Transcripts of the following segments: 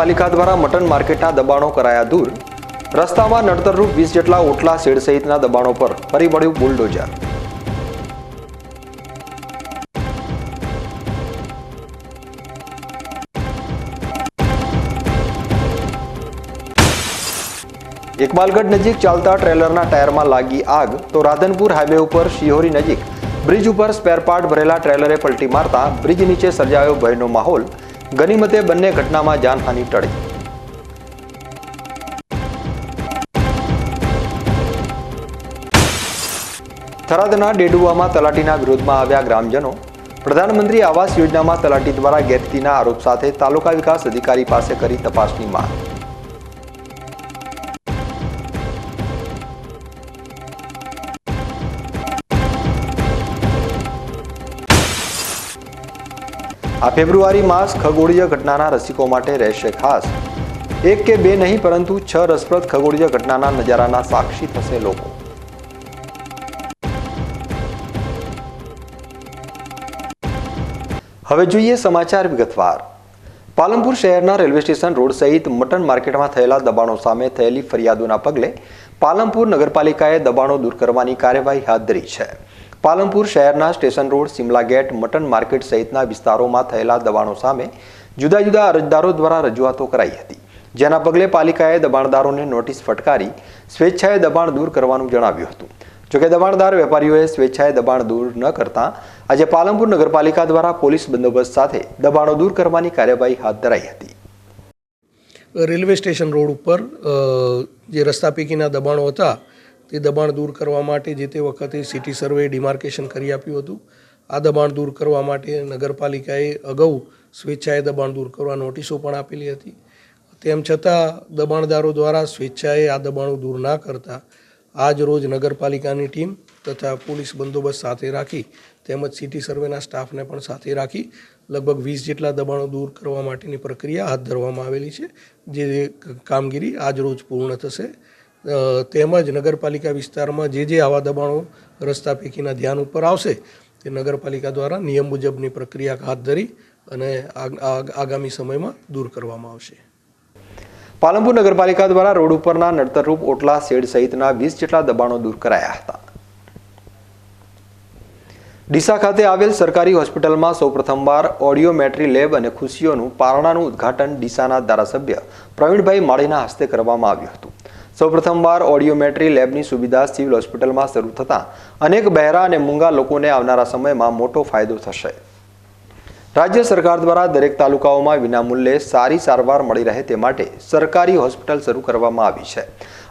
પાલનપુર દ્વારા મટન માર્કેટના દબાણો કરાયા દૂર. રસ્તામાં નડતરરૂપ વીસ જેટલા ઓટલા શેડ સહિતના દબાણો પર ફરી મળ્યું બુલડોઝર. એકમાલગઢ નજીક ચાલતા ટ્રેલરના ટાયરમાં લાગી આગ, તો રાધનપુર હાઈવે ઉપર શિહોરી નજીક. બ્રિજ ઉપર સ્પેર પાર્ટ ભરેલા ટ્રેલરે પલટી મારતા બ્રિજ નીચે સર્જાયો ભયનો માહોલ. ગનીમતે બંને ઘટનામાં જાનહાનિ ટળી. થરાદના ડેડુઆમાં તલાટીના વિરોધમાં આવ્યા ગ્રામજનો. પ્રધાનમંત્રી આવાસ યોજનામાં તલાટી દ્વારા ગેરરીતિના આરોપ સાથે તાલુકા વિકાસ અધિકારી પાસે કરી તપાસની માંગ. આ ફેબ્રુઆરી માસ ખગોળીય ઘટનાના રસિકો માટે રહેશે ખાસ. એક કે બે નહીં, પરંતુ છ રસપ્રદ ખગોળીય ઘટનાના નજારાના સાક્ષી થશે લોકો. હવે જોઈએ સમાચાર વિગતવાર. પાલનપુર શહેરના રેલવે સ્ટેશન રોડ સહિત મટન માર્કેટમાં થયેલા દબાણો સામે થયેલી ફરિયાદોના પગલે પાલનપુર નગરપાલિકાએ દબાણો દૂર કરવાની કાર્યવાહી હાથ ધરી છે. પાલનપુર શહેરના station road Simla gate, mutton market સહિતના વિસ્તારોમાં થયેલા દબાણો સામે જુદા જુદા અરજદારો દ્વારા રજૂઆતો કરાઈ હતી. જેના પગલે પાલિકાએ દબાણદારોને નોટિસ ફટકારી સ્વેચ્છાએ દબાણ દૂર કરવાનું જણાવ્યું હતું. જોકે દબાણદાર વેપારીઓએ સ્વેચ્છાએ દબાણ દૂર ન કરતા આજે પાલનપુર નગરપાલિકા દ્વારા પોલીસ બંદોબસ્ત સાથે દબાણો દૂર કરવાની કાર્યવાહી હાથ ધરાઈ હતી. રેલવે સ્ટેશન રોડ ઉપર જે રસ્તા પૈકીના દબાણો હતા તે દબાણ દૂર કરવા માટે જે તે વખતે સિટી સર્વે ડિમાર્કેશન કરી આપ્યું હતું. આ દબાણ દૂર કરવા માટે નગરપાલિકાએ અગાઉ સ્વેચ્છાએ દબાણ દૂર કરવા નોટિસો પણ આપેલી હતી. તેમ છતાં, દબાણદારો દ્વારા સ્વેચ્છાએ આ દબાણો દૂર ના કરતા આજ રોજ નગરપાલિકાની ટીમ તથા પોલીસ બંદોબસ્ત સાથે રાખી તેમજ સિટી સર્વેના સ્ટાફને પણ સાથે રાખી લગભગ વીસ જેટલા દબાણો દૂર કરવા માટેની પ્રક્રિયા હાથ ધરવામાં આવેલી છે. જે કામગીરી આજ રોજ પૂર્ણ થશે. તેમજ નગરપાલિકા વિસ્તારમાં જે જે આવા દબાણો રસ્તા પૈકીના ધ્યાન ઉપર આવશે, તે નગરપાલિકા દ્વારા નિયમ મુજબની પ્રક્રિયા હાથ ધરી અને આગ- આગ- આગામી સમયમાં દૂર કરવામાં આવશે. પાલનપુર નગરપાલિકા દ્વારા રોડ ઉપરના નડતરરૂપ ઓટલા શેડ સહિતના વીસ જેટલા દબાણો દૂર કરાયા હતા. ડીસા ખાતે આવેલ સરકારી હોસ્પિટલમાં સૌપ્રથમવાર ઓડિયોમેટ્રી લેબ અને ખુશીઓનું પારણાનું ઉદ્ઘાટન ડીસાના ધારાસભ્ય પ્રવીણભાઈ માળીના હસ્તે કરવામાં આવ્યું હતું. સૌપ્રથમવાર ઓડિયોમેટ્રી લેબની સુવિધા સિવિલ હોસ્પિટલમાં શરૂ થતાં અનેક બહેરા અને મૂંગા લોકોને આવનારા સમયમાં મોટો ફાયદો થશે. રાજ્ય સરકાર દ્વારા દરેક તાલુકાઓમાં વિનામૂલ્યે સારી સારવાર મળી રહે તે માટે સરકારી હોસ્પિટલ શરૂ કરવામાં આવી છે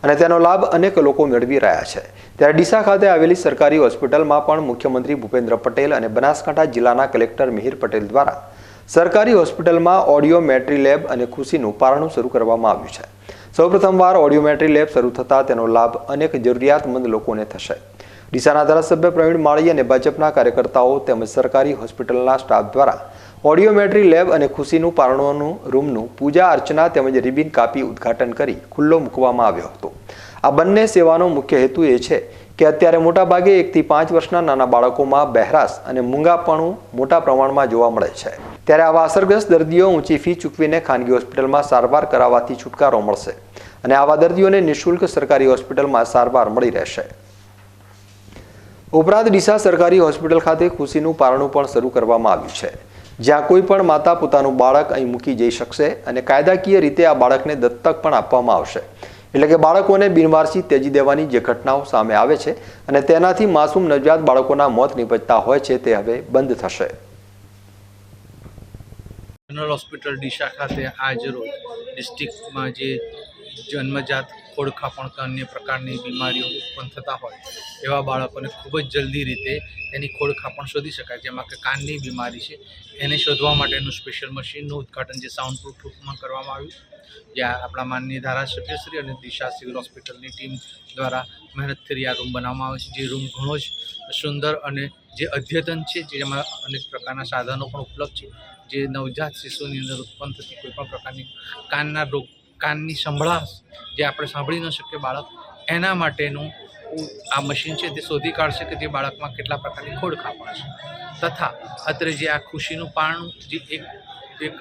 અને તેનો લાભ અનેક લોકો મેળવી રહ્યા છે. ત્યારે ડીસા ખાતે આવેલી સરકારી હોસ્પિટલમાં પણ મુખ્યમંત્રી ભૂપેન્દ્ર પટેલ અને બનાસકાંઠા જિલ્લાના કલેક્ટર મિહિર પટેલ દ્વારા સરકારી હોસ્પિટલમાં ઓડિયો મેટ્રી લેબ અને ખુશીનું પારણું શરૂ કરવામાં આવ્યું છે. સૌપ્રથમવાર ઓડિયોમેટ્રી લેબ શરૂ થતાં તેનો લાભ અનેક જરૂરિયાતમંદ લોકોને થશે. ડીસાના ધારાસભ્ય પ્રવીણ માળી અને ભાજપના કાર્યકર્તાઓ તેમજ સરકારી હોસ્પિટલના સ્ટાફ દ્વારા ઓડિયોમેટ્રી લેબ અને ખુશીનું પારણોનું રૂમનું પૂજા અર્ચના તેમજ રિબિન કાપી ઉદ્ઘાટન કરી ખુલ્લો મૂકવામાં આવ્યો હતો. આ બંને સેવાનો મુખ્ય હેતુ એ છે કે અત્યારે મોટાભાગે એકથી પાંચ વર્ષના નાના બાળકોમાં બહેરાશ અને મૂંગાપણું મોટા પ્રમાણમાં જોવા મળે છે. ત્યારે આવા અસરગ્રસ્ત દર્દીઓ ઊંચી ફી ચૂકવીને ખાનગી હોસ્પિટલમાં સારવાર કરાવવાથી છુટકારો મળશે અને આવા દર્દીઓને નિઃશુલ્ક સરકારી હોસ્પિટલમાં સારવાર મળી રહેશે. ઉપરાંત ડીસા સરકારી હોસ્પિટલ ખાતે ખુશીનું પારણું પણ શરૂ કરવામાં આવ્યું છે. જ્યાં કોઈ પણ માતા પોતાનું બાળક અહીં મૂકી જઈ શકશે અને કાયદાકીય રીતે આ બાળકને દત્તક પણ આપવામાં આવશે. એટલે કે બાળકોને બિનવારસી તેજી દેવાની જે ઘટનાઓ સામે આવે છે અને તેનાથી માસૂમ નવજાત બાળકોના મોત નિપજતા હોય છે તે હવે બંધ થશે. જનરલ હોસ્પિટલ ડીસા ખાતે આજ ડિસ્ટ્રિક્ટમાં જે જન્મજાત ખોડખાપણ કે અન્ય પ્રકારની બીમારીઓ ઉત્પન્ન થતા હોય, એવા બાળકોને ખૂબ જ જલ્દી રીતે એની ખોડખાપણ શોધી શકાય. જેમાં કે કાનની બીમારી છે, એને શોધવા માટેનું સ્પેશિયલ મશીનનું ઉદઘાટન જે સાઉન્ડ પ્રૂફ રૂપમાં કરવામાં આવ્યું. જ્યાં આપણા માનનીય ધારાસભ્યશ્રી અને દિશા સિવિલ હોસ્પિટલની ટીમ દ્વારા મહેનતથી આ રૂમ બનાવવામાં આવે છે. જે રૂમ ઘણો જ સુંદર અને જે અદ્યતન છે, જેમાં અનેક પ્રકારના સાધનો પણ ઉપલબ્ધ છે. જે નવજાત શિશુની અંદર ઉત્પન્ન થતી કોઈપણ પ્રકારની કાનના રોગ, કાનની સંભળાશ જે આપણે સાંભળી ન શકીએ બાળક, એના માટેનું આ મશીન છે તે શોધી કાઢશે કે જે બાળકમાં કેટલા પ્રકારની ખોડખાપણ છે. તથા અત્રે જે આ ખુશીનું પારણું જે એક એક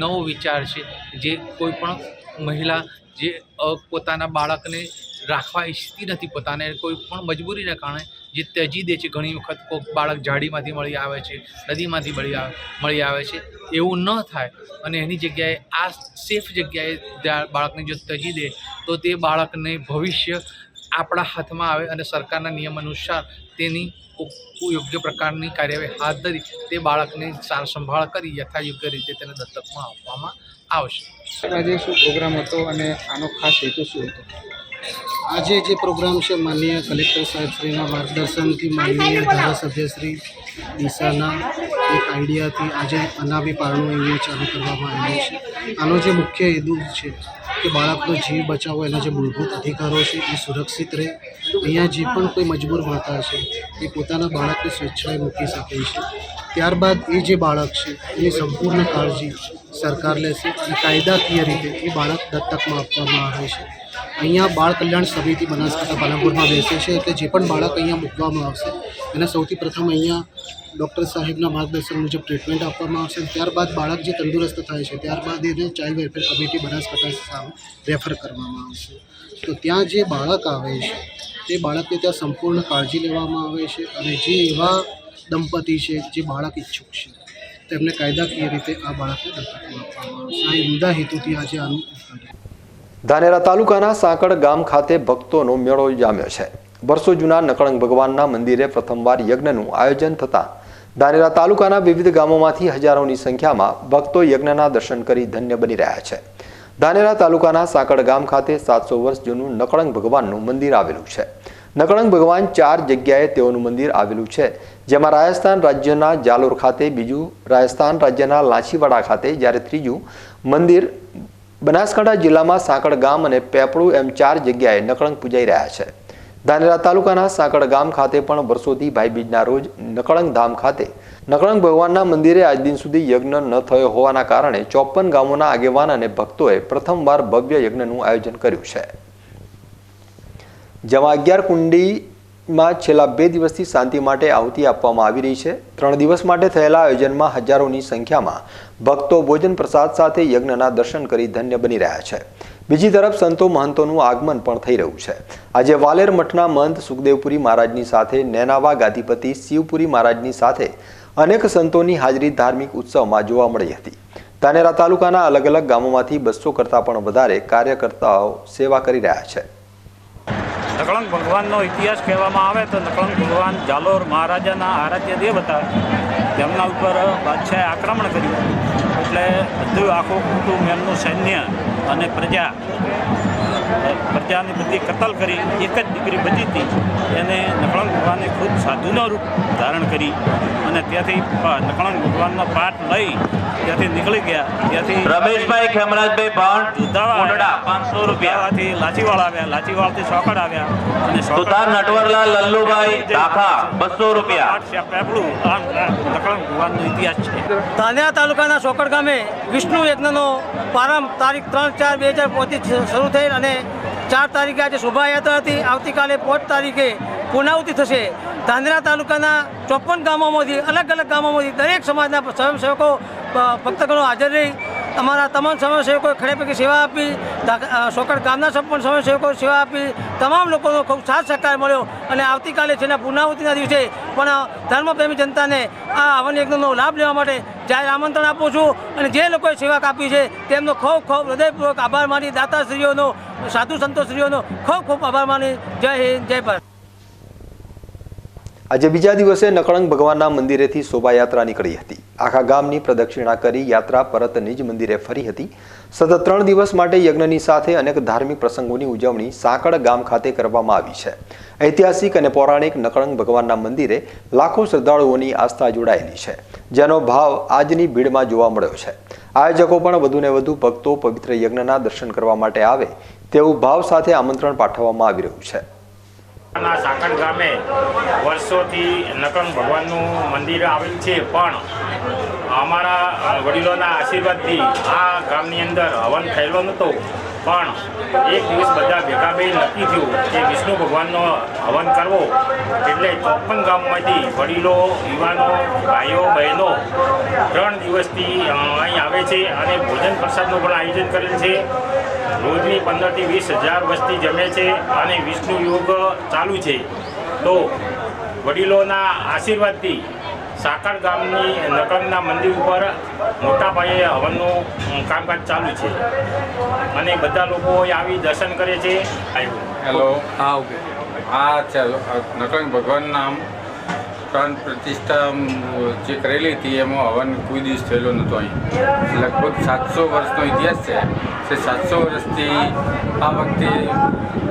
નવો વિચાર છે જે કોઈ પણ મહિલા જે પોતાના બાળકને રાખવા ઈચ્છતી નથી, પોતાને કોઈ પણ મજબૂરીને કારણે જે ત્યજી દે છે. ઘણી વખત કોઈક બાળક ઝાડીમાંથી મળી આવે છે, નદીમાંથી મળી મળી આવે છે. એવું ન થાય. અને એની જગ્યાએ આ સેફ જગ્યાએ બાળકને જો ત્યજી દે, તો તે બાળકને ભવિષ્ય આપણા હાથમાં આવે અને સરકારના નિયમ અનુસાર તેની યોગ્ય પ્રકારની કાર્યવાહી હાથ ધરી તે બાળકની સાર સંભાળ કરી યથાયોગ્ય રીતે તેને દત્તકમાં આપવામાં આવશે. આજે શું પ્રોગ્રામ હતો અને આનો ખાસ હેતુ શું હતો? આજે જે પ્રોગ્રામ છે, માનનીય કલેક્ટર સાહેબશ્રીના માર્ગદર્શનથી માનનીય ધારાસભ્યશ્રી ડીસાના એક આઈડિયાથી આજે અનામી પારણું એવું ચાલુ કરવામાં આવ્યું છે. આનો જે મુખ્ય હેતુ છે કે બાળકનો જીવ બચાવો, એના જે મૂળભૂત અધિકારો છે, એ સુરક્ષિત રહે. અહીંયા જે પણ કોઈ મજબૂર માતા છે, એ પોતાના બાળકને સ્વેચ્છાએ મૂકી શકે છે. ત્યારબાદ એ જે બાળક છે, એની સંપૂર્ણ કાળજી સરકાર લેશે અને કાયદાકીય રીતે એ બાળક દત્તકમાં આપવામાં આવે છે. અહીંયા બાળ કલ્યાણ સમિતિ બનાસકાંઠા પાલનપુરમાં બેસે છે એટલે જે પણ બાળક અહીંયા મૂકવામાં આવશે, એને સૌથી પ્રથમ અહીંયા ડૉક્ટર સાહેબના માર્ગદર્શન મુજબ ટ્રીટમેન્ટ આપવામાં આવશે ત્યારબાદ બાળક જે તંદુરસ્ત થાય છે, ત્યારબાદ એને ચાઇલ્ડ વેલફેર કમિટી બનાસકાંઠા સામે રેફર કરવામાં આવશે. તો ત્યાં જે બાળક આવે છે, તે બાળકને ત્યાં સંપૂર્ણ કાળજી લેવામાં આવે છે અને જે એવા દંપતી છે જે બાળક ઈચ્છુક છે, તેમને કાયદાકીય રીતે આ બાળકને દત્તકમાં આપવામાં આવશે. આ ઉમદા હેતુથી આજે આનું ધાનેરા તાલુકાના સાંકળ ગામ ખાતે ભક્તોનો મેળો જામ્યો છે. વર્ષો જૂના નકળંગ ભગવાનના મંદિરે પ્રથમવાર યજ્ઞનું આયોજન થતાં ધાનેરા તાલુકાના વિવિધ ગામોમાંથી હજારોની સંખ્યામાં ભક્તો યજ્ઞના દર્શન કરી ધન્ય બની રહ્યા છે. ધાનેરા તાલુકાના સાંકળ ગામ ખાતે સાતસો વર્ષ જૂનું નકળંગ ભગવાનનું મંદિર આવેલું છે. નકળંગ ભગવાન ચાર જગ્યાએ તેઓનું મંદિર આવેલું છે, જેમાં રાજસ્થાન રાજ્યના જાલોર ખાતે, બીજું રાજસ્થાન રાજ્યના લાંચીવાડા ખાતે, જ્યારે ત્રીજું મંદિર બનાસકાંઠા જિલ્લામાં સાંકળ ગામ અને પેપળું એમ ચાર જગ્યાએ નકળંગ પૂજાઈ રહ્યા છે. ધાનેરા તાલુકાના સાંકળ ગામ ખાતે પણ વર્ષોથી ભાઈબીજના રોજ નકળંગ ધામ ખાતે નકળંગ ભગવાનના મંદિરે આજ દિન સુધી યજ્ઞ ન થયો હોવાના કારણે ચોપન ગામોના આગેવાન અને ભક્તોએ પ્રથમવાર ભવ્ય યજ્ઞનું આયોજન કર્યું છે. જેમાં અગિયાર કુંડીમાં છેલ્લા બે દિવસથી શાંતિ માટે આહુતિ આપવામાં આવી રહી છે. ત્રણ દિવસ માટે થયેલા આયોજનમાં હજારોની સંખ્યામાં ભક્તો ભોજન પ્રસાદ સાથે યજ્ઞના દર્શન કરી ધન્ય બની રહ્યા છે. બીજી તરફ સંતો મહંતોનું આગમન પણ થઈ રહ્યું છે. આજે વાલેર મઠના મહંત સુખદેવપુરી મહારાજની સાથે, નેનાવા ગાદીપતિ શિવપુરી મહારાજની સાથે અનેક સંતોની હાજરી ધાર્મિક ઉત્સવમાં જોવા મળી હતી. ધાનેરા તાલુકાના અલગ અલગ ગામોમાંથી બસો કરતાં પણ વધારે કાર્યકર્તાઓ સેવા કરી રહ્યા છે. નકળંગ ભગવાનનો ઇતિહાસ કહેવામાં આવે તો નકળંગ ભગવાન જાલોર મહારાજાના આરાધ્ય દેવ હતા. તેમના ઉપર બાદશાહે આક્રમણ કર્યું. એટલે બધું આખું કુટુંબ એમનું સૈન્ય અને પ્રજા, પ્રજાની બધી કતલ કરી, એક જ દીકરી બચી હતી. એને નકળંગ ભગવાને ખુદ સાધુના રૂપ ધારણ કરી અને ત્યાંથી નકળંગ ભગવાનનો પાઠ લઈ ત્યાંથી નીકળી ગયા. ત્યાંથી રમેશભાઈ ખેમરાજભાઈ ભાણ દુધાવા પાંચસો રૂપિયાથી લાચીવાળ આવ્યા લાચીવાળથી સોકડ આવ્યા અને સુધાર સુતાર નટવરલાલ લલ્લુભાઈ દાખા બસો રૂપિયા. પેપડું આ નકળંગ ભગવાનનો ઇતિહાસ છે. ધાનેરા તાલુકાના સોકડ ગામે વિષ્ણુ યજ્ઞનો પ્રારંભ તારીખ ત્રણ ચાર બે હજાર પચીસ શરૂ થઈ અને ચાર તારીખે આજે શોભાયાત્રા હતી. આવતીકાલે પાંચ તારીખે પૂર્ણાહુતિ થશે. ધાંધ્રા તાલુકાના ચોપન ગામોમાંથી, અલગ અલગ ગામોમાંથી દરેક સમાજના સ્વયંસેવકો ભક્તગણો હાજર રહી. અમારા તમામ સ્વયંસેવકોએ ખડેપૈકી સેવા આપી. સોકડ ગામના સંપૂર્ણ સ્વયંસેવકોએ સેવા આપી. તમામ લોકોનો ખૂબ સાથ સહકાર મળ્યો અને આવતીકાલે છે ને પૂર્ણાહુતિના દિવસે પણ ધર્મપ્રેમી જનતાને આ હવન યજ્ઞનો લાભ લેવા માટે જાહેર આમંત્રણ આપું છું અને જે લોકોએ સેવા આપી છે તેમનો ખૂબ ખૂબ હૃદયપૂર્વક આભાર માની. દાતાશ્રીઓનો, સાધુ સંતોશ્રીઓનો ખૂબ ખૂબ આભાર માની. જય હિન્દ, જય ભારત. આજે બીજા દિવસે નકળંગ ભગવાનના મંદિરેથી શોભાયાત્રા નીકળી હતી. આખા ગામની પ્રદક્ષિણા કરી યાત્રા પરત નિજ મંદિરે ફરી હતી. સતત ત્રણ દિવસ માટે યજ્ઞની સાથે અનેક ધાર્મિક પ્રસંગોની ઉજવણી સાંકળ ગામ ખાતે કરવામાં આવી છે. ઐતિહાસિક અને પૌરાણિક નકળંગ ભગવાનના મંદિરે લાખો શ્રદ્ધાળુઓની આસ્થા જોડાયેલી છે, જેનો ભાવ આજની ભીડમાં જોવા મળ્યો છે. આયોજકો પણ વધુને વધુ ભક્તો પવિત્ર યજ્ઞના દર્શન કરવા માટે આવે તેવું ભાવ સાથે આમંત્રણ પાઠવવામાં આવી રહ્યું છે. ના સાકણ ગામે વર્ષોથી નકળંગ ભગવાનનું મંદિર આવેલ છે, પણ અમારા વડીલોના આશીર્વાદથી આ ગામની અંદર હવન થયેલો નહોતો. પણ એક દિવસ બધા ભેગા બે નક્કી થયું કે વિષ્ણુ ભગવાનનો હવન કરવો એટલે ચોપન ગામમાંથી વડીલો, યુવાનો, ભાઈઓ, બહેનો ત્રણ દિવસથી અહીં આવે છે અને ભોજન પ્રસાદનું પણ આયોજન કરેલ છે. રોજની પંદરથી વીસ હજાર વસ્તી જમે છે અને વિષ્ણુ યોગ ચાલુ છે. તો વડીલોના આશીર્વાદથી સાકર ગામની નકળના મંદિર ઉપર મોટા પાયે હવનનું કામકાજ ચાલુ છે. અને બધા લોકો આવી દર્શન કરે છે. હેલો હા ઓકે. આ છે નટરંગ ભગવાન નામ પ્રાણ પ્રતિષ્ઠા જે કરેલી હતી, એમાં હવન કોઈ દિવસ થયેલો નહોતો અહીં. લગભગ સાતસો વર્ષનો ઇતિહાસ છે. તે સાતસો વર્ષથી આ વખતે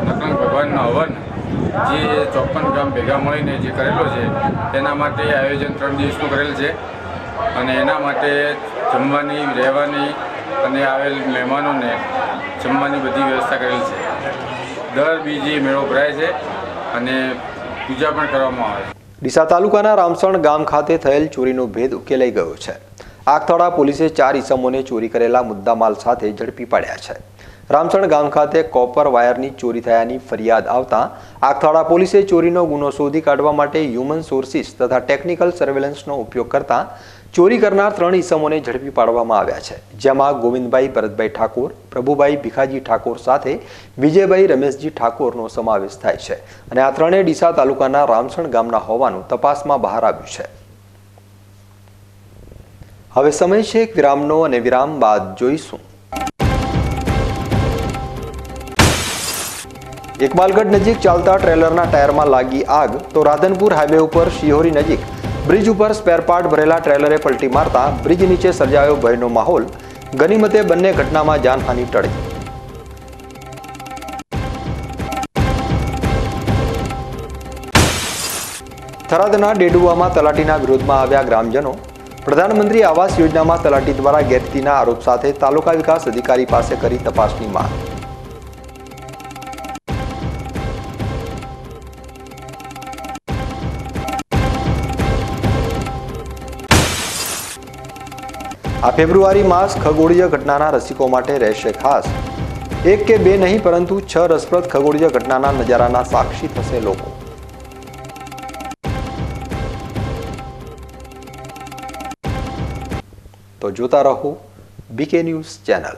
નકલંગ ભગવાનનો હવન, જે ચોપન ગામ ભેગા મળીને જે કરેલો છે, તેના માટે આયોજન ત્રણ દિવસનું કરેલ છે. અને એના માટે જમવાની, રહેવાની અને આવેલ મહેમાનોને જમવાની બધી વ્યવસ્થા કરેલ છે. દર બીજી મેળો ભરાય છે અને પૂજા પણ કરવામાં આવે છે. ડીસા તાલુકાના રામસણ ગામ ખાતે થયેલ ચોરીનો ભેદ ઉકેલાઈ ગયો છે. આગથળા પોલીસે ચાર ઇસમોને ચોરી કરેલા મુદ્દામાલ સાથે ઝડપી પાડ્યા છે. રામસણ ગામ ખાતે કોપર વાયરની ચોરી થયાની ફરિયાદ આવતા આગથાળા પોલીસે ચોરીનો ગુનો શોધી કાઢવા માટે હ્યુમન સોર્સિસ તથા ટેકનિકલ સર્વેલન્સનો ઉપયોગ કરતા ચોરી કરનાર ત્રણ ઈસમોને ઝડપી પાડવામાં આવ્યા છે. જેમાં ગોવિંદભાઈ ભરતભાઈ ઠાકોર, પ્રભુભાઈ ભીખાજી ઠાકોર સાથે વિજયભાઈ રમેશજી ઠાકોરનો સમાવેશ થાય છે અને આ ત્રણેય ડીસા તાલુકાના રામસણ ગામના હોવાનું તપાસમાં બહાર આવ્યું છે. હવે સમય છે એક વિરામનો અને વિરામ બાદ જોઈશું. એકબાલગઢ નજીક ચાલતા ટ્રેલરના ટાયરમાં લાગી આગ, તો રાધનપુર હાઈવે ઉપર શિહોરી નજીક બ્રિજ ઉપર સ્પેરપાર્ટ ભરેલા ટ્રેલરે પલટી મારતા બ્રિજ નીચે સર્જાયો ભયનો માહોલ. ગનીમતે બંને ઘટનામાં જાનહાની ટળી. થરાદના ડેડુઆમાં તલાટીના વિરોધમાં આવ્યા ગ્રામજનો. પ્રધાનમંત્રી આવાસ યોજનામાં તલાટી દ્વારા ગેરરીતિના આરોપ સાથે તાલુકા વિકાસ અધિકારી પાસે કરી તપાસની માંગ. આ ફેબ્રુઆરી માસ ખગોળીય ઘટનાના રસિકો માટે રહેશે ખાસ. એક કે બે નહીં, પરંતુ છ રસપ્રદ ખગોળીય ઘટનાના નજારાના સાક્ષી થશે લોકો. તો જોતા રહો BK news channel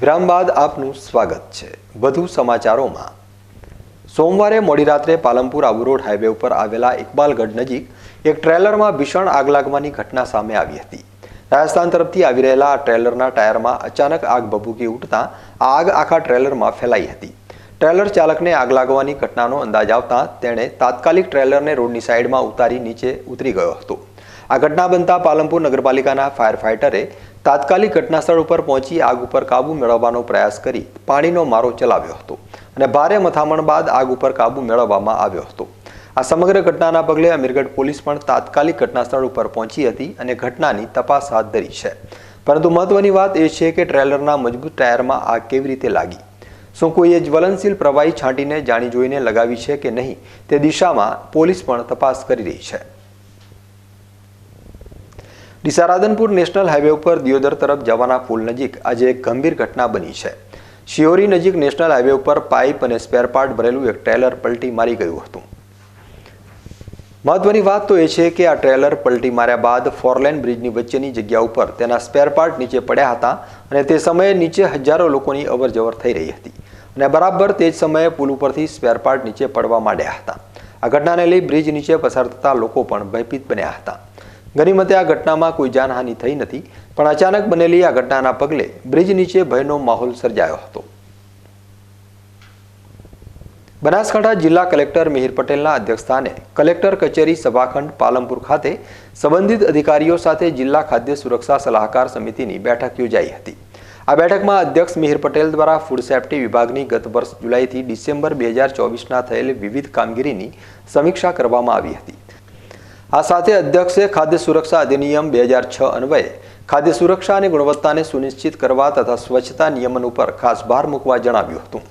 વિરામ બાદ આપનું સ્વાગત છે. વધુ સમાચારોમાં. સોમવારે મોડી રાત્રે પાલનપુર આબુ રોડ હાઈવે ઉપર આવેલા ઇકબાલગઢ નજીક એક ટ્રેલરમાં ભીષણ આગ લાગવાની ઘટના સામે આવી હતી. રાજસ્થાન તરફથી આવી રહેલા ટ્રેલરના ટાયરમાં અચાનક આગ ભભૂકી ઉઠતા આ આગ આખા ટ્રેલરમાં ફેલાઈ હતી. ટ્રેલર ચાલકને આગ લાગવાની ઘટનાનો અંદાજ આવતા તેણે તાત્કાલિક ટ્રેલરને રોડની સાઈડમાં ઉતારી નીચે ઉતરી ગયો હતો. આ ઘટના બનતા પાલનપુર નગરપાલિકાના ફાયર ફાઇટરે તાત્કાલિક ઘટનાસ્થળ ઉપર પહોંચી આગ ઉપર કાબુ મેળવવાનો પ્રયાસ કરી પાણીનો મારો ચલાવ્યો હતો અને ભારે મથામણ બાદ આગ ઉપર કાબુ મેળવવામાં આવ્યો હતો. આ સમગ્ર ઘટનાના પગલે અમીરગઢ પોલીસ પણ તાત્કાલિક ઘટનાસ્થળ ઉપર પહોંચી હતી અને ઘટનાની તપાસ હાથ ધરી છે. પરંતુ મહત્વની વાત એ છે કે ટ્રેલરના મજબૂત ટાયરમાં આગ કેવી રીતે લાગી? શું કોઈએ જ્વલનશીલ પ્રવાહી છાંટીને જાણી જોઈને લગાવી છે કે નહીં તે દિશામાં પોલીસ પણ તપાસ કરી રહી છે. ડીસા રાધનપુર નેશનલ હાઈવે ઉપર દિયોદર તરફ જવાના પુલ નજીક આજે એક ગંભીર ઘટના બની છે. શિયોરી નજીક નેશનલ હાઈવે ઉપર પાઇપ અને સ્પેરપાર્ટ ભરેલું એક ટ્રેલર પલટી મારી ગયું હતું. મહત્વની વાત તો એ છે કે આ ટ્રેલર પલટી માર્યા બાદ ફોરલેન બ્રિજની વચ્ચેની જગ્યા ઉપર તેના સ્પેરપાર્ટ નીચે પડ્યા હતા અને તે સમયે નીચે હજારો લોકોની અવરજવર થઈ રહી હતી અને બરાબર તે જ સમયે પુલ ઉપરથી સ્પેરપાર્ટ નીચે પડવા માંડ્યા હતા. આ ઘટનાને લઈ બ્રિજ નીચે પસાર થતા લોકો પણ ભયભીત બન્યા હતા. ગનીમતે આ ઘટનામાં કોઈ જાનહાનિ થઈ નથી, પણ અચાનક બનેલી આ ઘટનાના પગલે બ્રિજ નીચે ભયનો માહોલ સર્જાયો હતો. બનાસકાંઠા જિલ્લા કલેક્ટર મિહિર પટેલના અધ્યક્ષસ્થાને કલેક્ટર કચેરી સભાખંડ પાલનપુર ખાતે સંબંધિત અધિકારીઓ સાથે જિલ્લા ખાદ્ય સુરક્ષા સલાહકાર સમિતિની બેઠક યોજાઈ હતી. આ બેઠકમાં અધ્યક્ષ મિહિર પટેલ દ્વારા ફૂડ સેફ્ટી વિભાગની ગત વર્ષ જુલાઈથી ડિસેમ્બર બે હજાર ચોવીસના થયેલ વિવિધ કામગીરીની સમીક્ષા કરવામાં આવી હતી. આ સાથે અધ્યક્ષે ખાદ્ય સુરક્ષા અધિનિયમ બે હજાર છ અન્વયે ખાદ્ય સુરક્ષા અને ગુણવત્તાને સુનિશ્ચિત કરવા તથા સ્વચ્છતા નિયમન ઉપર ખાસ ભાર મૂકવા જણાવ્યું હતું.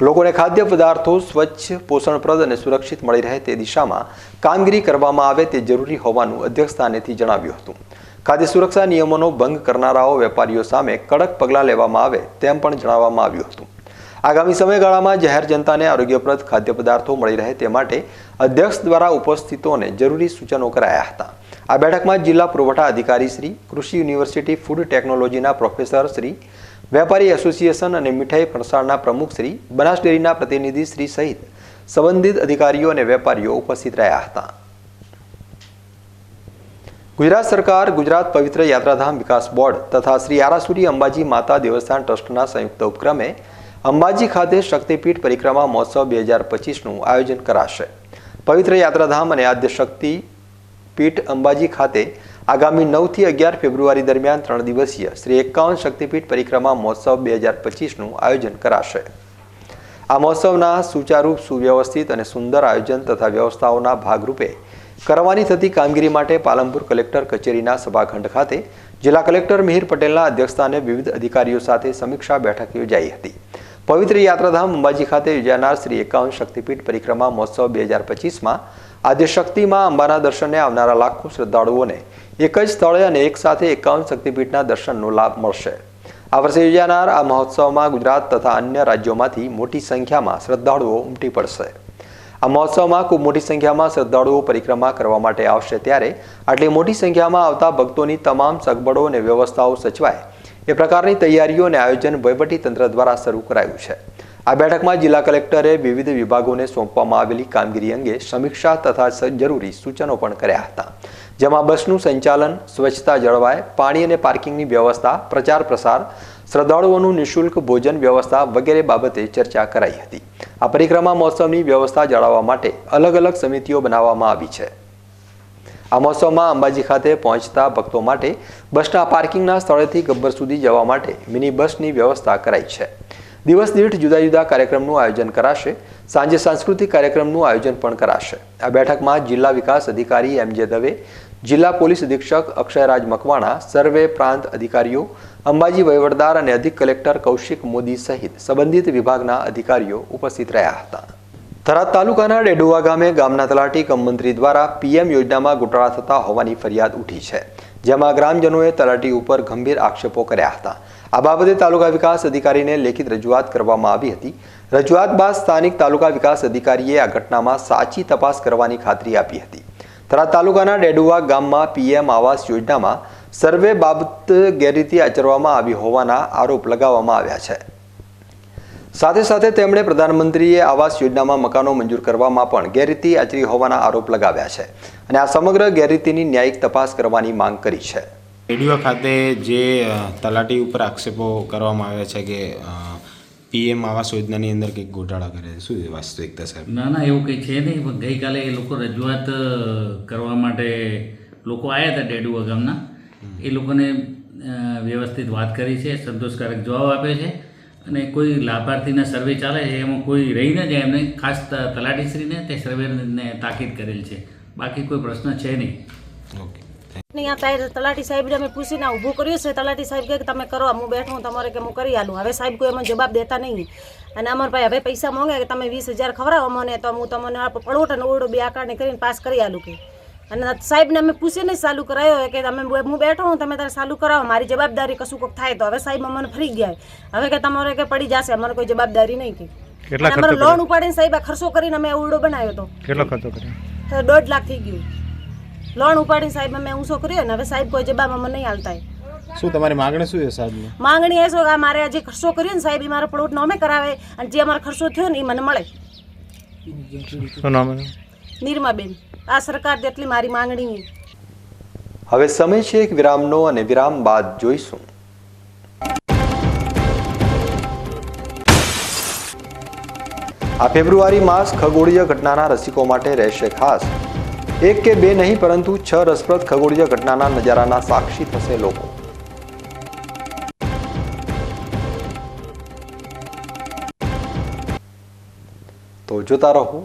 લોકોને ખાદ્ય પદાર્થો સ્વચ્છ, પોષણપ્રદ અને સુરક્ષિત મળી રહે તે દિશામાં કામગીરી કરવામાં આવે તે જરૂરી હોવાનું અધ્યક્ષસ્થાનેથી જણાવ્યું હતું. ખાદ્ય સુરક્ષા નિયમોનો ભંગ કરનારાઓ, વેપારીઓ સામે કડક પગલાં લેવામાં આવે તેમ પણ જણાવવામાં આવ્યું હતું. આગામી સમયગાળામાં જાહેર જનતાને આરોગ્યપ્રદ ખાદ્ય પદાર્થો મળી રહે તે માટે અધ્યક્ષ દ્વારા ઉપસ્થિતોને જરૂરી સૂચનો કરાયા હતા. આ બેઠકમાં જિલ્લા પુરવઠા અધિકારી શ્રી, કૃષિ યુનિવર્સિટી ફૂડ ટેકનોલોજીના પ્રોફેસર શ્રી, વેપારી એસોસિએશન અને મીઠાઈ ફરસાણના પ્રમુખ શ્રી, બનાસ ડેરીના પ્રતિનિધિ શ્રી સહિત સંબંધિત અધિકારીઓ અને વેપારીઓ ઉપસ્થિત રહ્યા હતા. ગુજરાત સરકાર, ગુજરાત પવિત્ર યાત્રાધામ વિકાસ બોર્ડ તથા શ્રી આરાસુરી અંબાજી માતા દેવસ્થાન ટ્રસ્ટના સંયુક્ત ઉપક્રમે અંબાજી ખાતે શક્તિપીઠ પરિક્રમા મહોત્સવ બે હજાર પચીસનું આયોજન કરાશે. પવિત્ર યાત્રાધામ અને આદ્ય શક્તિ પીઠ અંબાજી ખાતે આગામી નવથી અગિયાર ફેબ્રુઆરી દરમિયાન ત્રણ દિવસીય શ્રી એકાવન શક્તિપીઠ પરિક્રમા મહોત્સવ બે હજાર પચીસનું આયોજન કરાશે. આ મહોત્સવના સુચારૂપ, સુવ્યવસ્થિત અને સુંદર આયોજન તથા વ્યવસ્થાઓના ભાગરૂપે કરવાની થતી કામગીરી માટે પાલનપુર કલેક્ટર કચેરીના સભાખંડ ખાતે જિલ્લા કલેક્ટર મિહિર પટેલના અધ્યક્ષસ્થાને વિવિધ અધિકારીઓ સાથે સમીક્ષા બેઠક યોજાઈ હતી. પવિત્ર યાત્રાધામ અંબાજી ખાતે યોજાનાર શ્રી એકાવન શક્તિપીઠ પરિક્રમા મહોત્સવ બે હજાર પચીસમાં આદ્યશક્તિમાં અંબાના દર્શને આવનારા લાખો શ્રદ્ધાળુઓને એક જ સ્થળે અને એક સાથે એકાવન શક્તિપીઠના દર્શનનો લાભ મળશે. આ વર્ષે યોજાનાર આ મહોત્સવમાં ગુજરાત તથા અન્ય રાજ્યોમાંથી મોટી સંખ્યામાં શ્રદ્ધાળુઓ ઉમટી પડશે. આ મહોત્સવમાં ખૂબ મોટી સંખ્યામાં શ્રદ્ધાળુઓ પરિક્રમા કરવા માટે આવશે ત્યારે આટલી મોટી સંખ્યામાં આવતા ભક્તોની તમામ સગવડો અને વ્યવસ્થાઓ સચવાય એ પ્રકારની તૈયારીઓ અને આયોજન તંત્ર દ્વારા શરૂ કરાયું છે. આ બેઠકમાં જિલ્લા કલેક્ટરે વિવિધ વિભાગોને સોંપવામાં આવેલી કામગીરી અંગે સમીક્ષા તથા જરૂરી સૂચનો પણ કર્યા હતા. જેમાં બસનું સંચાલન, સ્વચ્છતા જળવાય, પાણી અને પાર્કિંગની વ્યવસ્થા, પ્રચાર પ્રસાર, શ્રદ્ધાળુઓનું નિઃશુલ્ક ભોજન વ્યવસ્થા વગેરે બાબતે ચર્ચા કરાઈ હતી. આ પરિક્રમા મહોત્સવની વ્યવસ્થા જાળવવા માટે અલગ અલગ સમિતિઓ બનાવવામાં આવી છે. આ મહોત્સવમાં અંબાજી ખાતે પહોંચતા ભક્તો માટે બસના પાર્કિંગના સ્થળેથી ગબ્બર સુધી જવા માટે મિની બસની વ્યવસ્થા કરાઈ છે. દિવસ દીઠ જુદા જુદા કાર્યક્રમનું આયોજન કરાશે. સાંજે સાંસ્કૃતિક કાર્યક્રમનું આયોજન પણ કરાશે. આ બેઠકમાં જિલ્લા વિકાસ અધિકારી એમ જે દવે, જિલ્લા પોલીસ અધિક્ષક અક્ષયરાજ મકવાણા, સર્વે પ્રાંત અધિકારીઓ, અંબાજી વહીવટદાર અને અધિક કલેક્ટર કૌશિક મોદી સહિત સંબંધિત વિભાગના અધિકારીઓ ઉપસ્થિત રહ્યા હતા. થરાદ તાલુકાના ડેડુવા ગામે ગામના તલાટી કમ મંત્રી દ્વારા પીએમ યોજનામાં ગોટાળા થતા હોવાની ફરિયાદ ઉઠી છે, જેમાં ગ્રામજનોએ તલાટી ઉપર ગંભીર આક્ષેપો કર્યા હતા. આ બાબતે તાલુકા વિકાસ અધિકારીને લેખિત રજૂઆત કરવામાં આવી હતી. રજૂઆત બાદ સ્થાનિક તાલુકા વિકાસ અધિકારીએ આ ઘટનામાં સાચી તપાસ કરવાની ખાતરી આપી હતી. થરાદ તાલુકાના ડેડુવા ગામમાં પીએમ આવાસ યોજનામાં સર્વે બાબત ગેરરીતિ આચરવામાં આવી હોવાના આરોપ લગાવવામાં આવ્યા છે. સાથે સાથે તેમણે પ્રધાનમંત્રીએ આવાસ યોજનામાં મકાનો મંજૂર કરવામાં પણ ગેરરીતિ આચરી હોવાના આરોપ લગાવ્યા છે અને આ સમગ્ર ગેરરીતિની ન્યાયિક તપાસ કરવાની માંગ કરી છે. રેડિયો ખાતે જે તલાટી ઉપર આક્ષેપો કરવામાં આવ્યા છે કે પીએમ આવાસ યોજનાની અંદર કંઈક ગોટાળા કરે છે. શું વાસ્તવિકતા સાહેબ ના ના એવું કંઈ છે નહીં પણ ગઈકાલે એ લોકો રજૂઆત કરવા માટે લોકો આવ્યા હતા ડેડુઆ ગામના. એ લોકોને વ્યવસ્થિત વાત કરી છે સંતોષકારક જવાબ આપ્યો છે. અને કોઈ લાભાર્થીના સર્વે ચાલે છે એમાં કોઈ રહી ન જાય એમને ખાસ તલાટીશ્રીને તે સર્વેને તાકીદ કરેલ છે. બાકી કોઈ પ્રશ્ન છે નહીં. અહીંયા તાર તલાટી સાહેબ અમે પૂછીને ઊભું કર્યું છે. તલાટી સાહેબ કે તમે કરો હું બેઠું હું તમારે કે હું કરી આલું. હવે સાહેબ કોઈ એમાં જવાબ દેતા નહીં. અને અમારા ભાઈ હવે પૈસા માંગે કે તમે વીસ હજાર ખવડાવો મને તો હું તમને આ પડવોટ અને ઓરડો બે આકારને કરીને પાસ કરી આલું કે. અને સાહેબને અમે પૂછીને ચાલુ કરાયો કે તમે હું બેઠો હું તમે તારે ચાલુ કરાવો. મારી જવાબદારી કશું કોક થાય તો. હવે સાહેબ અમને ફરી ગયા. હવે કે તમારે કે પડી જશે. અમારે કોઈ જવાબદારી નહીં કે. કેટલા ખર્ચો લોન ઉપાડીને સાહેબ આ ખર્ચો કરીને અમે ઓરડો બનાવ્યો હતો કેટલો ખર્ચો કર્યો? તો દોઢ લાખ થઈ ગયું. લોન ઉપાડીને સાહેબ અમે ઊંચો કર્યો ને હવે સાહેબ કોઈ જવાબ અમને નહીં હાલતા શું તમારી માંગણી શું છે સાહેબની? માંગણી એ છે કે આ મારે જે ખર્ચો કર્યો ને સાહેબ એ મારો પ્લોટ નો અમે કરાવે અને જે અમારો ખર્ચો થયો ને એ મને મળે. શું નામ? નિરમાબેન, આ સરકાર જેટલી મારી માંગણી હવે સમય છે એક વિરામનો અને વિરામ બાદ જોઈશું. આ ફેબ્રુઆરી માસ ખગોળીય ઘટનાના રસિકો માટે રહેશે ખાસ. એક કે બે નહીં, પરંતુ છ રસપ્રદ ખગોળીય ઘટનાના નજારાના સાક્ષી થશે લોકો. તો જોતા રહો.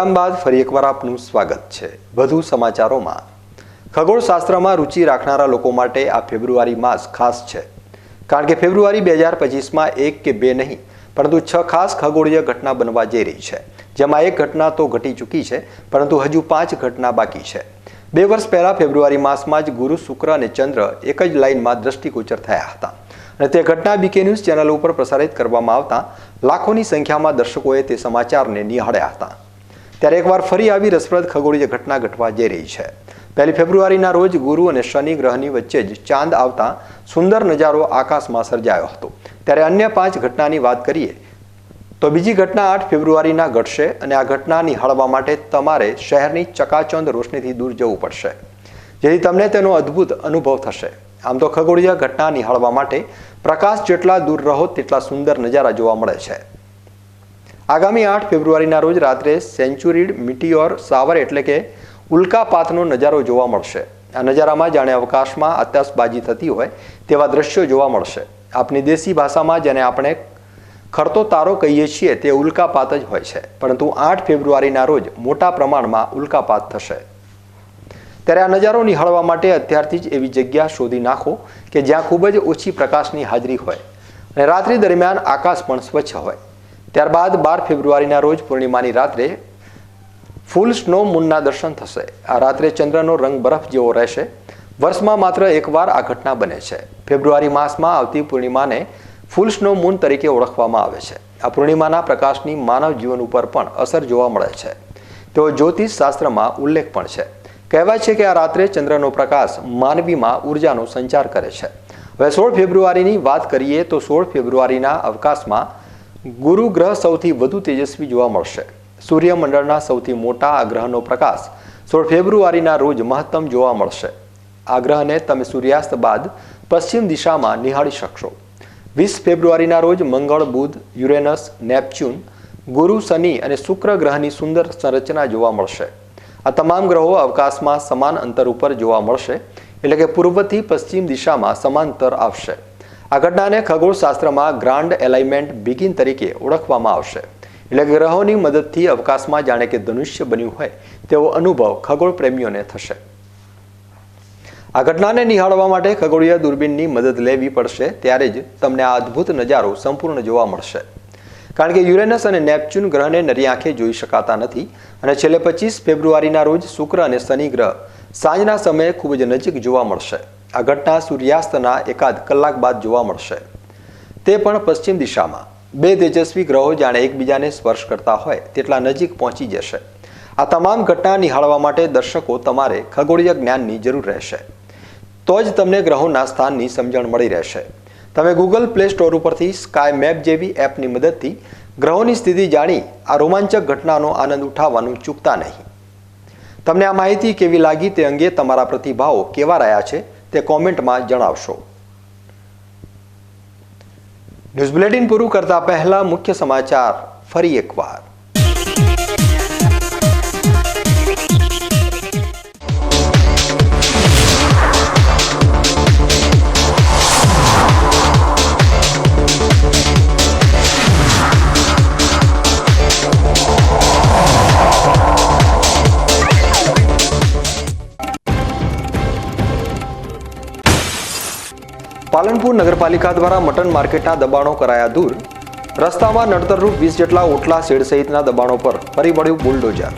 વિરામ બાદ ફરી એકવાર આપનું સ્વાગત છે. વધુ સમાચારોમાં. ખગોળશાસ્ત્રમાં રુચિ રાખનારા લોકો માટે આ ફેબ્રુઆરી માસ ખાસ છે. કારણ કે ફેબ્રુઆરી બે હજાર પચીસમાં એક કે બે નહીં, પરંતુ છ ખાસ ખગોળીય ઘટના બનવા જઈ રહી છે. જેમાં એક ઘટના તો ઘટી ચૂકી છે, પરંતુ હજુ પાંચ ઘટના બાકી છે. બે વર્ષ પહેલા ફેબ્રુઆરી માસમાં જ ગુરુ શુક્ર અને ચંદ્ર એક જ લાઇનમાં દ્રષ્ટિગોચર થયા હતા. અને તે ઘટના બીકે ન્યૂઝ ચેનલ ઉપર પ્રસારિત કરવામાં આવતા લાખોની સંખ્યામાં દર્શકોએ તે સમાચારને નિહાળ્યા હતા. ત્યારે એકવાર ફરી આવી રસપ્રદ ખગોળીય ઘટના ઘટવા જઈ રહી છે. પહેલી ફેબ્રુઆરીના રોજ ગુરુ અને શનિ ગ્રહની વચ્ચે જ ચાંદ આવતા સુંદર નજારો આકાશમાં સર્જાયો હતો. ત્યારે અન્ય પાંચ ઘટનાની વાત કરીએ, તો બીજી ઘટના આઠ ફેબ્રુઆરીના ઘટશે અને આ ઘટના નિહાળવા માટે તમારે શહેરની ચકાચોંદ રોશનીથી દૂર જવું પડશે. જેથી તમને તેનો અદ્ભુત અનુભવ થશે. આમ તો ખગોળીય ઘટના નિહાળવા માટે પ્રકાશ જેટલા દૂર રહો, તેટલા સુંદર નજારા જોવા મળે છે. આગામી આઠ ફેબ્રુઆરીના રોજ રાત્રે સેન્ચુરીડ મિટીઓર સાવર એટલે કે ઉલ્કાપાતનો નજારો જોવા મળશે. આ નજારામાં જાણે અવકાશમાં આતશબાજી થતી હોય તેવા દ્રશ્યો જોવા મળશે. આપની દેશી ભાષામાં જેને આપણે ખરતો તારો કહીએ છીએ તે ઉલ્કાપાત જ હોય છે. પરંતુ આઠ ફેબ્રુઆરીના રોજ મોટા પ્રમાણમાં ઉલ્કાપાત થશે. ત્યારે આ નજારો નિહાળવા માટે અત્યારથી જ એવી જગ્યા શોધી નાખો કે જ્યાં ખૂબ જ ઓછી પ્રકાશની હાજરી હોય અને રાત્રિ દરમિયાન આકાશ પણ સ્વચ્છ હોય. ત્યારબાદ બાર ફેબ્રુઆરીના રોજ પૂર્ણિમાની રાત્રે ફૂલ સ્નો મૂનના દર્શન થશે. આ રાત્રે ચંદ્રનો રંગ બરફ જેવો રહેશે. વર્ષમાં માત્ર એકવાર આ ઘટના બને છે. ફેબ્રુઆરી માસમાં આવતી પૂર્ણિમાને ફૂલ સ્નો મૂન તરીકે ઓળખવામાં આવે છે. આ પૂર્ણિમાના પ્રકાશની માનવ જીવન ઉપર પણ અસર જોવા મળે છે. તેઓ જ્યોતિષ શાસ્ત્રમાં ઉલ્લેખ પણ છે. કહેવાય છે કે આ રાત્રે ચંદ્રનો પ્રકાશ માનવીમાં ઉર્જાનો સંચાર કરે છે. હવે સોળ ફેબ્રુઆરીની વાત કરીએ તો સોળ ફેબ્રુઆરીના અવકાશમાં ગુરુ ગ્રહ સૌથી વધુ તેજસ્વી જોવા મળશે. સૂર્યમંડળના સૌથી મોટા આ ગ્રહનો પ્રકાશ સોળ ફેબ્રુઆરીના રોજ મહત્તમ જોવા મળશે. આ ગ્રહને તમે સૂર્યાસ્ત બાદ પશ્ચિમ દિશામાં નિહાળી શકશો. વીસ ફેબ્રુઆરીના રોજ મંગળ, બુધ, યુરેનસ, નેપચ્યુન, ગુરુ, શનિ અને શુક્ર ગ્રહની સુંદર સંરચના જોવા મળશે. આ તમામ ગ્રહો અવકાશમાં સમાન અંતર ઉપર જોવા મળશે, એટલે કે પૂર્વથી પશ્ચિમ દિશામાં સમાંતર આવશે. આ ખગોળશાસ્ત્રમાં ગ્રાન્ડ એલાઇમેન્ટ બિગિન તરીકે ઓળખવામાં આવશે. એટલે ગ્રહોની મદદથી અવકાશમાં જાણે કે ધનુષ્ય બન્યું હોય તેવો અનુભવ ખગોળ પ્રેમીઓને થશે. આ ઘટનાને નિહાળવા માટે ખગોળીય દૂરબીનની મદદ લેવી પડશે ત્યારે જ તમને આ અદ્ભુત નજારો સંપૂર્ણ જોવા મળશે. કારણ કે યુરેનસ અને નેપચ્યુન ગ્રહને નરી આંખે જોઈ શકાતા નથી અને છેલ્લે પચીસ ફેબ્રુઆરીના રોજ શુક્ર અને શનિ ગ્રહ સાંજના સમયે ખૂબ જ નજીક જોવા મળશે. આ ઘટના સૂર્યાસ્તના એકાદ કલાક બાદ જોવા મળશે. તે પણ પશ્ચિમ દિશામાં. બે તેજસ્વી ગ્રહો જાણે એકબીજાને સ્પર્શ કરતા હોય તેટલા નજીક પહોંચી જશે. આ તમામ ઘટના નિહાળવા માટે દર્શકો તમારે ખગોળીય જ્ઞાનની જરૂર રહેશે. તો જ તમને ગ્રહોના સ્થાનની સમજણ મળી રહેશે. તમે ગૂગલ પ્લે સ્ટોર ઉપરથી સ્કાય મેપ જેવી એપની મદદથી ગ્રહોની સ્થિતિ જાણી આ રોમાંચક ઘટનાનો આનંદ ઉઠાવવાનું ચૂકતા નહીં. તમને આ માહિતી કેવી લાગી તે અંગે તમારા પ્રતિભાવો કેવા રહ્યા છે તે કોમેન્ટમાં જણાવશો. ન્યૂઝ બુલેટિન પૂરું કરતા પહેલા મુખ્ય સમાચાર ફરી એકવાર. પાલનપુર નગરપાલિકા દ્વારા મટન માર્કેટના દબાણો કરાયા દૂર. રસ્તામાં નડતરરૂપ વીસ જેટલા ઓટલા શેડ સહિતના દબાણો પર ફરી વળ્યું બુલડોઝર.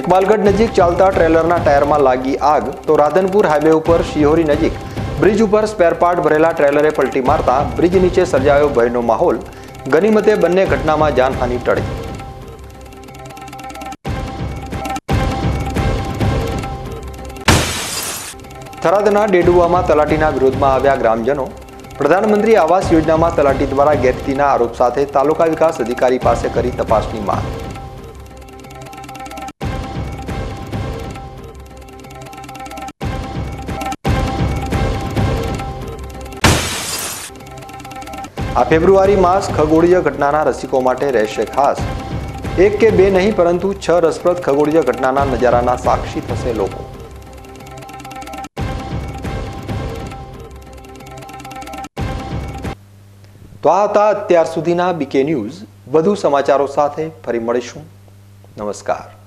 એકબાલગઢ નજીક ચાલતા ટ્રેલરના ટાયરમાં લાગી આગ, તો રાધનપુર હાઈવે ઉપર શિહોરી નજીક. બ્રિજ ઉપર સ્પેરપાર્ટ ભરેલા ટ્રેલરે પલટી મારતા બ્રિજ નીચે સર્જાયો ભયનો માહોલ. ગનીમતે બંને ઘટનામાં જાનહાનિ ટળી. થરાદના ડેડુઆમાં તલાટીના વિરોધમાં આવ્યા ગ્રામજનો. પ્રધાનમંત્રી આવાસ યોજનામાં તલાટી દ્વારા ગેરરીતિના આરોપ સાથે તાલુકા વિકાસ અધિકારી પાસે કરી તપાસની માંગ. આ ફેબ્રુઆરી માસ ખગોળીય ઘટનાના રસિકો માટે રહેશે ખાસ. એક કે બે નહીં, પરંતુ છ રસપ્રદ ખગોળીય ઘટનાના નજારાના સાક્ષી થશે લોકો. તો આ હતા અત્યાર સુધીના બીકે ન્યૂઝ. વધુ સમાચારો સાથે ફરી મળીશું. નમસ્કાર.